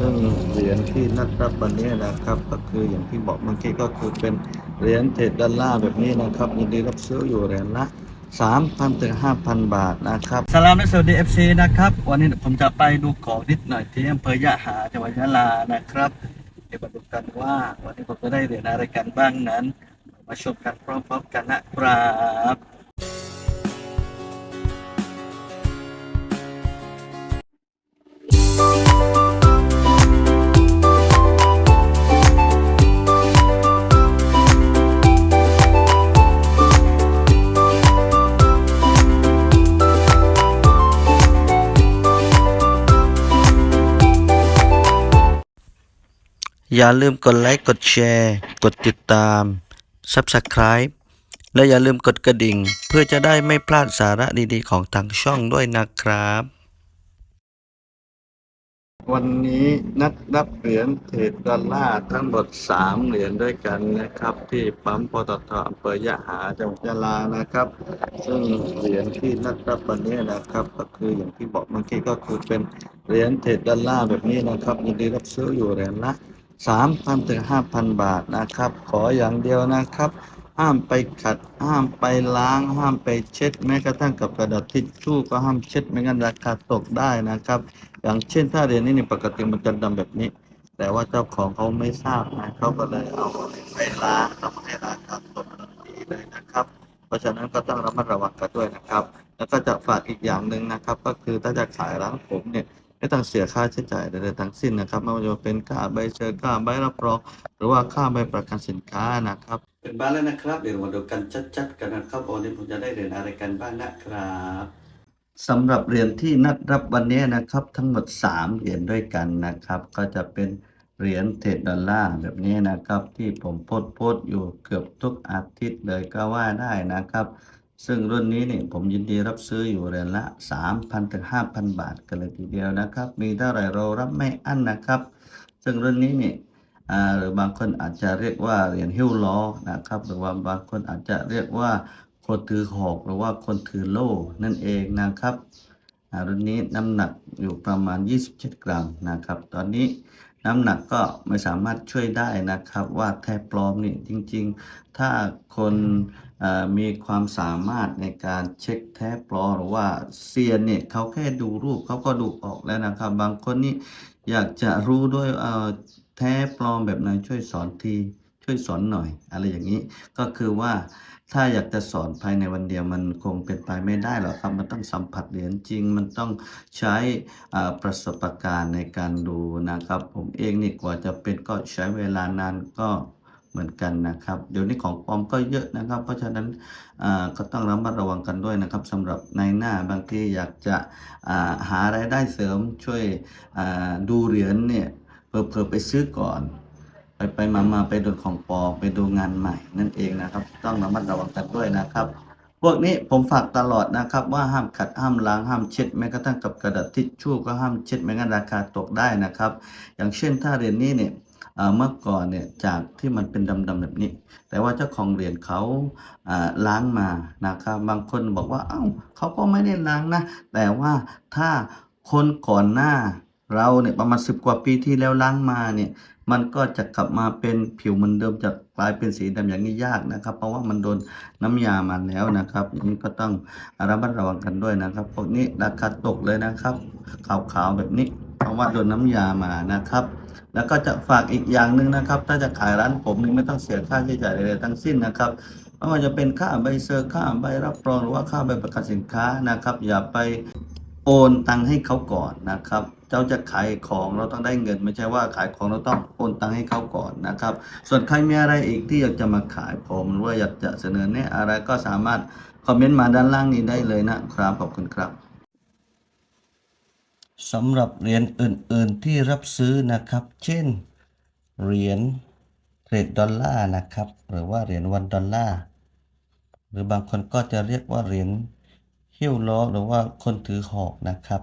ซึ่งเหรียญที่นัดรับวันนี้นะครับ ก็คืออย่างที่บอกเมื่อกี้ก็คือเป็นเหรียญเทรดดอลลาร์แบบนี้นะครับยินดีรับซื้ออยู่เหรียญละ3,000ถึง5,000บาทนะครับสลามและสวัสดี FC นะครับ วันนี้ผมจะไปดูของนิดหน่อยที่อำเภอยะหาจังหวัดยะลานะครับ เดี๋ยวมาดูกันว่าวันนี้ผมจะได้เหรียญอะไรกันบ้างนั้น มาชมกันพร้อมๆกันนะครับ อย่าลืมกดไลค์ กดแชร์ กดติดตาม Subscribe และอย่าลืมกดกระดิ่ง เพื่อจะได้ไม่พลาดสาระดีๆ ของทางช่องด้วยนะครับ วันนี้นัดรับเหรียญเทรดดอลลาร์ทั้งหมด 3 เหรียญด้วยกันนะครับ ที่ปั๊มปตทอำเภอยะหาจังหวัดยะลานะครับ ซึ่งเหรียญที่นัดรับวันนี้นะครับ ก็คืออย่างที่บอกเมื่อกี้ก็คือเป็นเหรียญเทรดดอลลาร์แบบนี้นะครับยินดีรับซื้ออยู่เหรียญละ 3,000ถึง5,000บาทนะครับ ขออย่างเดียวนะครับ ห้ามไปขัด ห้ามไปล้าง ห้ามไปเช็ด แม้กระทั่งกับกระดาษทิชชู่ก็ห้ามเช็ดไม่งั้นราคาตกได้นะครับ อย่างเช่นถ้าเรียนี้เนี่ปกติมันจะดำแบบนี้ แต่ว่าเจ้าของเขาไม่ทราบนะเขาก็เลยเอาไปล้างทำให้ราคาตกทันทีเลยนะครับ เพราะฉะนั้นก็ต้องระมัดระวังกันด้วยนะครับ แล้วก็จะฝากอีกอย่างหนึ่งนะครับ ก็คือถ้าจะขายร้านผมเนี่ย ไม่ต้องเสียค่าใช้จ่ายใดๆทั้งสิ้นนะครับไม่ว่าจะเป็นค่าใบเชอร์ค่าใบรับรองหรือว่าค่าใบประกันสินค้านะครับ เป็นบ้านแล้วนะครับ เดี๋ยวมาดูกันชัดๆกันนะครับวันนี้ผมจะได้เหรียญอะไรกันบ้างนะครับสำหรับเหรียญที่นัดรับวันนี้นะครับ ทั้งหมด 3 เหรียญด้วยกันนะครับ ก็จะเป็นเหรียญเทรดดอลลาร์แบบนี้นะครับ ที่ผมโพสต์โพสต์อยู่เกือบทุกอาทิตย์เลยก็ว่าได้นะครับ ซึ่งรุ่นนี้เนี่ยผมยินดีรับซื้ออยู่เหรียญละ 3,000ถึง5,000 บาทกันเลยทีเดียวนะครับ มีเท่าไหร่เรารับไม่อั้นนะครับ ซึ่งรุ่นนี้เนี่ยหรือบางคนอาจจะเรียกว่าเหรียญหิ้วล้อนะครับ หรือว่าบางคนอาจจะเรียกว่าคนถือหอกหรือว่าคนถือโล่นั่นเองนะครับ รุ่นนี้น้ำหนักอยู่ประมาณ 27 กรัมนะครับ ตอนนี้น้ำหนักก็ไม่สามารถช่วยได้นะครับ ว่าแท้ปลอมนี่จริง ๆ ถ้าคนมีความสามารถในการเช็คแท้ปลอมหรือว่าเซียนเนี่ยเขาแค่ดูรูปเขาก็ดูออกแล้วนะครับ บางคนนี่อยากจะรู้ด้วยแท้ปลอมแบบไหนช่วยสอนที ช่วยสอนหน่อย อะไรอย่างนี้ ก็คือว่าถ้าอยากจะสอนภายในวันเดียวมันคงเป็นไปไม่ได้หรอกครับ มันต้องสัมผัสเหรียญจริง มันต้องใช้ประสบการณ์ในการดูนะครับ ผมเองนี่กว่าจะเป็นก็ใช้เวลานานก็เหมือนกันนะครับ เดี๋ยวนี้ของปลอมก็เยอะนะครับ เพราะฉะนั้นก็ต้องระมัดระวังกันด้วยนะครับสำหรับในหน้าบางทีอยากจะอ่าหารายได้เสริมช่วยดูเหรียญเนี่ยเผลอๆไปซื้อก่อน ไปไปมามาไปดนของปลอมไปดูงานใหม่นั่นเองนะครับ ต้องระมัดระวังกันด้วยนะครับ พวกนี้ผมฝากตลอดนะครับ ว่าห้ามขัดห้ามล้างห้ามเช็ดแม้กระทั่งกับกระดาษทิชชู่ก็ห้ามเช็ดไม่งั้นราคาตกได้นะครับ อย่างเช่นถ้าเหรียญนี้เนี่ยเมื่อก่อนเนี่ยจากที่มันเป็นดำๆแบบนี้ แต่ว่าเจ้าของเหรียญเขาอ่าล้างมานะครับบางคนบอกว่าเอ้าเขาก็ไม่ได้ล้างนะ แต่ว่าถ้าคนก่อนหน้า เราเนี่ยประมาณสิบกว่าปีที่แล้วล้างมาเนี่ยมันก็จะกลับมาเป็นผิวเหมือนเดิมจะกลายเป็นสีดำอย่างนี้ยากนะครับ เพราะว่ามันโดนน้ำยามาแล้วนะครับอย่างนี้ก็ต้องระมัดระวังกันด้วยนะครับพวกนี้ราคาตกเลยนะครับ ขาวๆแบบนี้ เพราะว่าโดนน้ำยามานะครับ แล้วก็จะฝากอีกอย่างหนึ่งนะครับ ถ้าจะขายร้านผมนี่ไม่ต้องเสียค่าใช้จ่ายใดๆทั้งสิ้นนะครับไม่ว่าจะเป็นค่าใบเซอร์ค่าใบรับรองหรือว่าค่าใบประกันสินค้านะครับ อย่าไปโอนตังค์ให้เขาก่อนนะครับ จ้าจะขายของเราต้องได้เงิน ไม่ใช่ว่าขายของเราต้องโอนตังค์ให้เขาก่อนนะครับ ส่วนใครมีอะไรอีกที่อยากจะมาขายผมหรือว่าอยากจะเสนอแนะอะไรก็สามารถคอมเมนต์มาด้านล่างนี้ได้เลยนะครับขอบคุณครับสำหรับเหรียญอื่น ๆที่รับซื้อนะครับ เช่นเหรียญเทรดดอลลาร์นะครับ หรือว่าเหรียญวันดอลลาร์หรือบางคนก็จะเรียกว่าเหรียญหิ้วล้อหรือว่าคนถือหอกนะครับ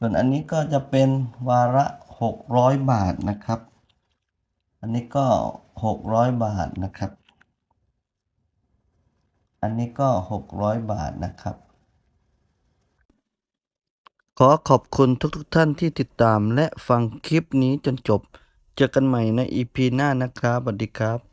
ส่วนอันนี้ก็จะเป็นวาระ 600 บาทนะครับ อันนี้ก็ 600 บาทนะครับ อันนี้ก็ 600 บาทนะครับ ขอขอบคุณทุกๆทท่านที่ติดตามและฟังคลิปนี้จนจบ เจอกันใหม่ใน EP หน้านะครับสวัสดีครับ